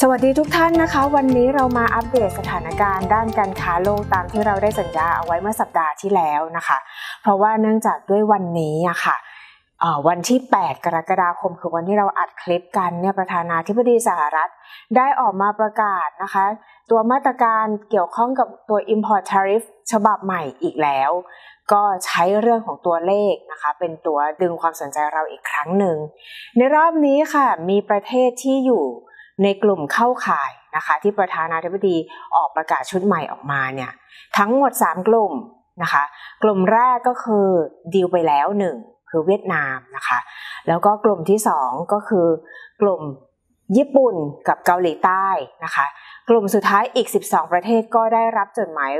สวัสดีทุกท่านนะคะ วันนี้เรามาอัปเดตสถานการณ์ด้านการค้าโลกตามที่เราได้สัญญาเอาไว้เมื่อสัปดาห์ที่แล้วนะคะ เพราะว่าเนื่องจากด้วยวันนี้อะค่ะเอ่อวันที่ 8 กรกฎาคม คือวันที่เราอัดคลิปกันเนี่ยประธานาธิบดีสหรัฐ ได้ออกมาประกาศนะคะ ตัวมาตรการเกี่ยวข้องกับตัว import tariff ฉบับใหม่อีกแล้ว ก็ใช้เรื่องของตัวเลขนะคะ เป็นตัวดึงความสนใจเราอีกครั้งหนึ่ง ในรอบนี้ค่ะ มีประเทศที่อยู่ ในกลุ่มเข้าข่ายนะคะที่ประธานาธิบดีออกประกาศชุดใหม่ออกมาเนี่ยทั้งหมด 3 กลุ่มนะคะกลุ่มแรกก็คือดีลไปแล้วหนึ่งคือเวียดนามนะคะแล้วก็กลุ่มที่ 2 ก็คือกลุ่มญี่ปุ่นกับเกาหลีใต้นะคะกลุ่มสุดท้ายอีก 12 ประเทศก็ได้รับจดหมาย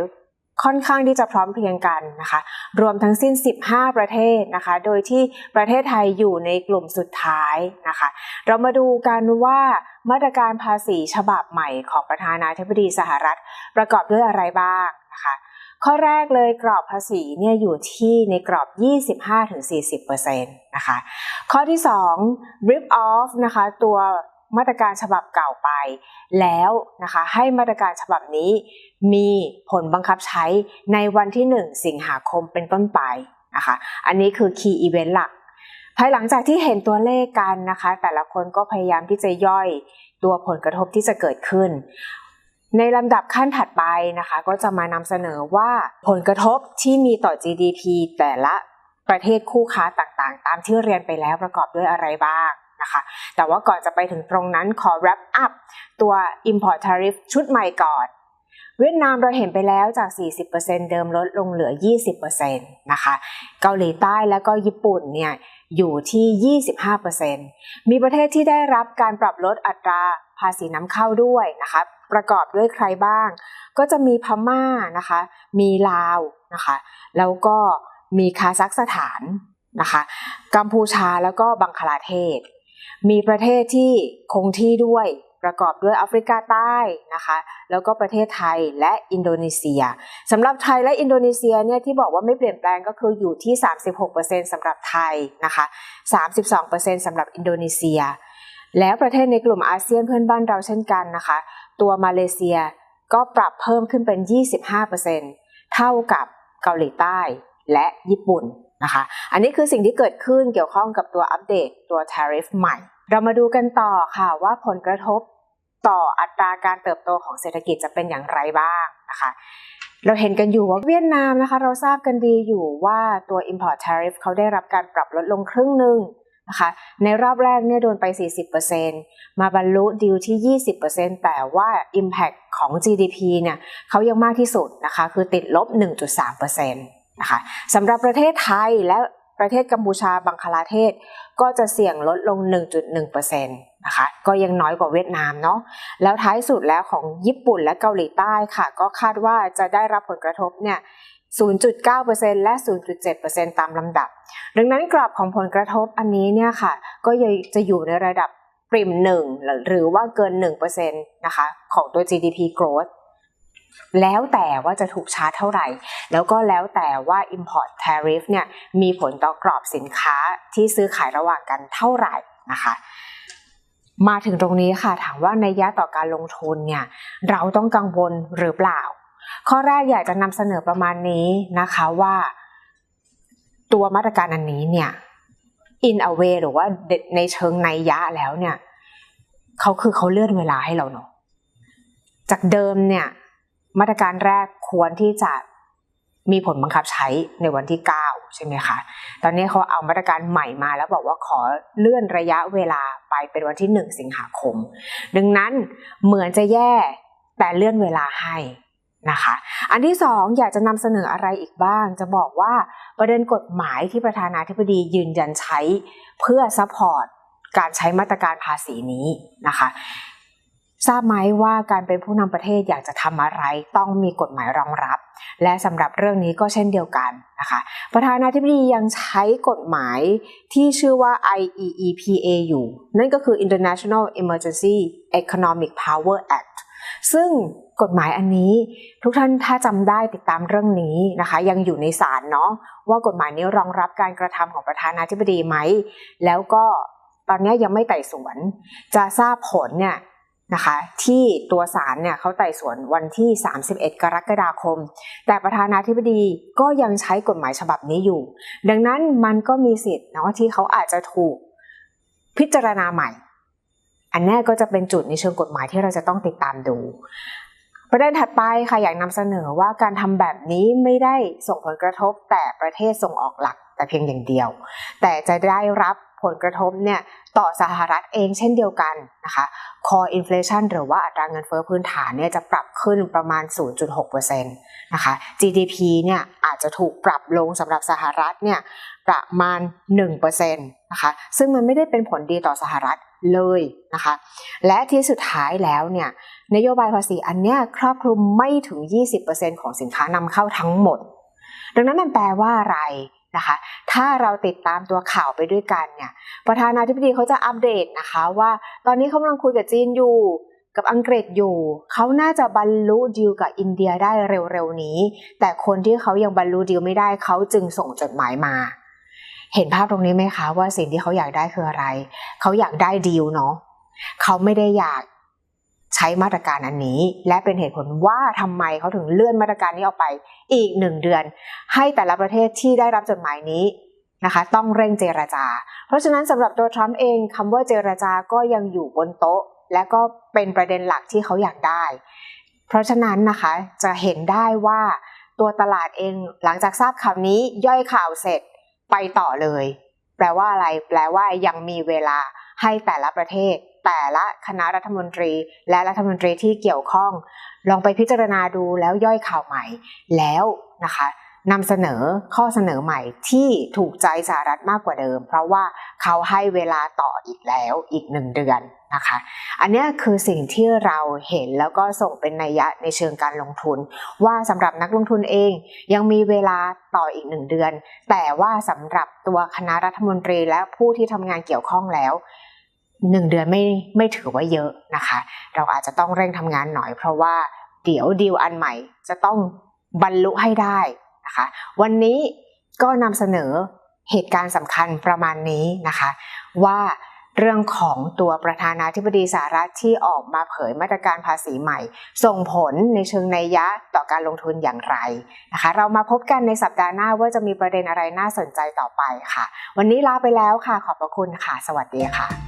ค่อนข้างที่จะพร้อมเพรียงกันนะคะ รวมทั้งสิ้น 15 ประเทศนะคะ โดยที่ประเทศไทยอยู่ในกลุ่มสุดท้ายนะคะ เรามาดูกันว่ามาตรการภาษีฉบับใหม่ของประธานาธิบดีสหรัฐ ประกอบด้วยอะไรบ้างนะคะ ข้อแรกเลยกรอบภาษีเนี่ยอยู่ที่ในกรอบ 25-40%นะคะ ข้อที่ 2 rip off นะคะตัว มาตรการฉบับเก่าไป แล้วนะคะให้มาตรการฉบับนี้มีผลบังคับใช้ในวันที่ 1 สิงหาคมเป็นต้นไปนะคะอันนี้คือ key event หลัก ภายหลังจากที่เห็นตัวเลขกันนะคะ แต่ละคนก็พยายามที่จะย่อยตัวผลกระทบที่จะเกิดขึ้น ในลำดับขั้นถัดไปนะคะ ก็จะมานำเสนอว่าผลกระทบที่มีต่อ GDP แต่ละประเทศคู่ค้าต่างๆ ตามที่เรียนไปแล้วประกอบด้วยอะไรบ้าง นะคะ แต่ว่าก่อนจะไปถึงตรงนั้นขอ wrap up ตัว import tariff ชุดใหม่ก่อน เวียดนามเราเห็นไปแล้วจาก 40%เดิมลดลงเหลือ 20%นะคะ เกาหลีใต้แล้วก็ญี่ปุ่นเนี่ยอยู่ที่ 25%มีประเทศที่ได้รับการปรับลดอัตราภาษีน้ำเข้าด้วยนะคะประกอบด้วยใครบ้าง ก็จะมีพม่านะคะ มีลาวนะคะ แล้วก็มีคาซัคสถานนะคะ กัมพูชาแล้วก็บังคลาเทศ มีประเทศที่คงที่ด้วยประกอบด้วยแอฟริกาใต้นะคะ แล้วก็ประเทศไทยและอินโดนีเซียสำหรับไทยและอินโดนีเซียเนี่ยที่บอกว่าไม่เปลี่ยนแปลงก็คืออยู่ที่ 36%สำหรับไทยนะคะ 32%สำหรับอินโดนีเซีย แล้วประเทศในกลุ่มอาเซียนเพื่อนบ้านเราเช่นกันนะคะ ตัวมาเลเซียก็ปรับเพิ่มขึ้นเป็น 25%เท่ากับเกาหลีใต้และญี่ปุ่น นะคะ อันนี้คือสิ่งที่เกิดขึ้นเกี่ยวข้องกับตัวอัปเดตตัว tariff ใหม่ เรามาดูกันต่อค่ะว่าผลกระทบต่ออัตราการเติบโตของเศรษฐกิจจะเป็นอย่างไรบ้างนะคะ เราเห็นกันอยู่ว่าเวียดนามนะคะ เราทราบกันดีอยู่ว่าตัว import tariff เขาได้รับการปรับลดลงครึ่งหนึ่งนะคะในรอบแรกเนี่ยโดนไป 40%มาบรรลุดีลที่ 20%แต่ว่า impact ของ GDP เนี่ยเขายังมากที่สุดนะคะ คือติดลบ 1.3% นะคะสำหรับประเทศไทยและประเทศกัมพูชาบังคลาเทศ ก็จะเสี่ยงลดลง 1.1%นะคะก็ยังน้อยกว่าเวียดนามเนาะแล้วท้ายสุดแล้วของญี่ปุ่นและเกาหลีใต้ค่ะ ก็คาดว่าจะได้รับผลกระทบเนี่ย 0.9%และ 0.7%ตามลำดับ ดังนั้นกรอบของผลกระทบอันนี้เนี่ยค่ะ ก็จะอยู่ในระดับปริมหนึ่งหรือว่าเกิน 1%นะคะของตัว GDP growth แล้วแต่ว่าจะถูกชาร์จเท่าไหร่ แล้วก็แล้วแต่ว่า import tariff เนี่ยมีผลต่อกรอบสินค้าที่ซื้อขายระหว่างกันเท่าไหร่นะคะมาถึงตรงนี้ค่ะถามว่าในยะต่อการลงทุนเนี่ยเราต้องกังวลหรือเปล่า ข้อแรกอยากจะนำเสนอประมาณนี้นะคะว่า ตัวมาตรการอันนี้เนี่ย in a way หรือว่าในเชิงในยะแล้วเนี่ยเขาคือเขาเลื่อนเวลาให้เราเนาะจากเดิมเนี่ย มาตรการแรกควรที่จะมีผลบังคับใช้ในวันที่ 9 ใช่ไหมคะ ตอนนี้เขาเอามาตรการใหม่มาแล้วบอกว่าขอเลื่อนระยะเวลาไปเป็นวันที่ 1 สิงหาคม ดังนั้นเหมือนจะแย่แต่เลื่อนเวลาให้นะคะ อันที่ 2 อยากจะนำเสนออะไรอีกบ้าง จะบอกว่าประเด็นกฎหมายที่ประธานาธิบดียืนยันใช้เพื่อซัพพอร์ตการใช้มาตรการภาษีนี้นะคะ ทราบไหมว่าการเป็นผู้นำประเทศอยากจะทำอะไร ต้องมีกฎหมายรองรับ และสำหรับเรื่องนี้ก็เช่นเดียวกันนะคะประธานาธิบดียังใช้กฎหมายที่ชื่อว่า IEEPA อยู่ นั่นก็คือ International Emergency Economic Power Act ซึ่งกฎหมายอันนี้ทุกท่านถ้าจำได้ติดตามเรื่องนี้นะคะ ยังอยู่ในศาลเนาะว่ากฎหมายนี้รองรับการกระทำของประธานาธิบดีไหม แล้วก็ตอนนี้ยังไม่ไต่สวน จะทราบผลเนี่ย นะคะ ที่ตัวศาลเนี่ยเขาไต่สวนวันที่ 31 กรกฎาคม แต่ประธานาธิบดีก็ยังใช้กฎหมายฉบับนี้อยู่ ดังนั้นมันก็มีสิทธิ์เนาะที่เขาอาจจะถูกพิจารณาใหม่ อันนี้ก็จะเป็นจุดในเชิงกฎหมายที่เราจะต้องติดตามดู ประเด็นถัดไปค่ะอยากนำเสนอว่าการทำแบบนี้ไม่ได้ส่งผลกระทบแต่ประเทศส่งออกหลักแต่เพียงอย่างเดียว แต่จะได้รับ ผลกระทบเนี่ยต่อสหรัฐเองเช่นเดียวกันนะคะ core inflation หรือว่าอัตราเงินเฟ้อพื้นฐานเนี่ยจะปรับขึ้นประมาณ 0.6%นะคะ GDP เนี่ยอาจจะถูกปรับลงสำหรับสหรัฐเนี่ยประมาณ 1%นะคะ ซึ่งมันไม่ได้เป็นผลดีต่อสหรัฐเลยนะคะ และที่สุดท้ายแล้วเนี่ยนโยบายภาษีอันเนี้ยครอบคลุมไม่ถึง 20%ของสินค้านำเข้าทั้งหมด ดังนั้นมันแปลว่าอะไร นะคะ ถ้าเราติดตามตัวข่าวไปด้วยกันเนี่ย ประธานาธิบดีเขาจะอัปเดตนะคะว่า ตอนนี้เขากำลังคุยกับจีนอยู่กับอังกฤษอยู่ เขาน่าจะบรรลุดีลกับอินเดียได้เร็วๆนี้ แต่คนที่เขายังบรรลุดีลไม่ได้เขาจึงส่งจดหมายมา เห็นภาพตรงนี้ไหมคะว่าสิ่งที่เขาอยากได้คืออะไร เขาอยากได้ดีลเนาะเขาไม่ได้อยาก ใช้มาตรการอันนี้ และเป็นเหตุผลว่าทำไมเขาถึงเลื่อนมาตรการนี้ออกไปอีกหนึ่งเดือน ให้แต่ละประเทศที่ได้รับจดหมายนี้นะคะ ต้องเร่งเจรจา เพราะฉะนั้นสำหรับตัวทรัมป์เองคำว่าเจรจาก็ยังอยู่บนโต๊ะ และก็เป็นประเด็นหลักที่เขาอยากได้ เพราะฉะนั้นนะคะจะเห็นได้ว่าตัวตลาดเองหลังจากทราบข่าวนี้ย่อยข่าวเสร็จไปต่อเลย แปลว่าอะไร แปลว่ายังมีเวลาให้แต่ละประเทศ แต่ละคณะรัฐมนตรี และรัฐมนตรีที่เกี่ยวข้อง ลองไปพิจารณาดูแล้วย่อยข่าวใหม่แล้วนะคะนำเสนอข้อเสนอใหม่ที่ถูกใจสหรัฐมากกว่าเดิม เพราะว่าเขาให้เวลาต่ออีกแล้วอีกหนึ่งเดือนนะคะ อันนี้คือสิ่งที่เราเห็นแล้วก็ส่งเป็นนัยยะในเชิงการลงทุน ว่าสำหรับนักลงทุนเองยังมีเวลาต่ออีกหนึ่งเดือน แต่ว่าสำหรับตัวคณะรัฐมนตรีและผู้ที่ทำงานเกี่ยวข้องแล้ว หนึ่งเดือนไม่ไม่ถือว่าเยอะนะคะ เราอาจจะต้องเร่งทำงานหน่อย เพราะว่าเดี๋ยวดีลอันใหม่จะต้องบรรลุให้ได้นะคะ วันนี้ก็นำเสนอเหตุการณ์สำคัญประมาณนี้นะคะ ว่าเรื่องของตัวประธานาธิบดีสหรัฐที่ออกมาเผยมาตรการภาษีใหม่ ส่งผลในเชิงนัยยะต่อการลงทุนอย่างไรนะคะ เรามาพบกันในสัปดาห์หน้าว่าจะมีประเด็นอะไรน่าสนใจต่อไปค่ะ วันนี้ลาไปแล้วค่ะ ขอบพระคุณค่ะ สวัสดีค่ะ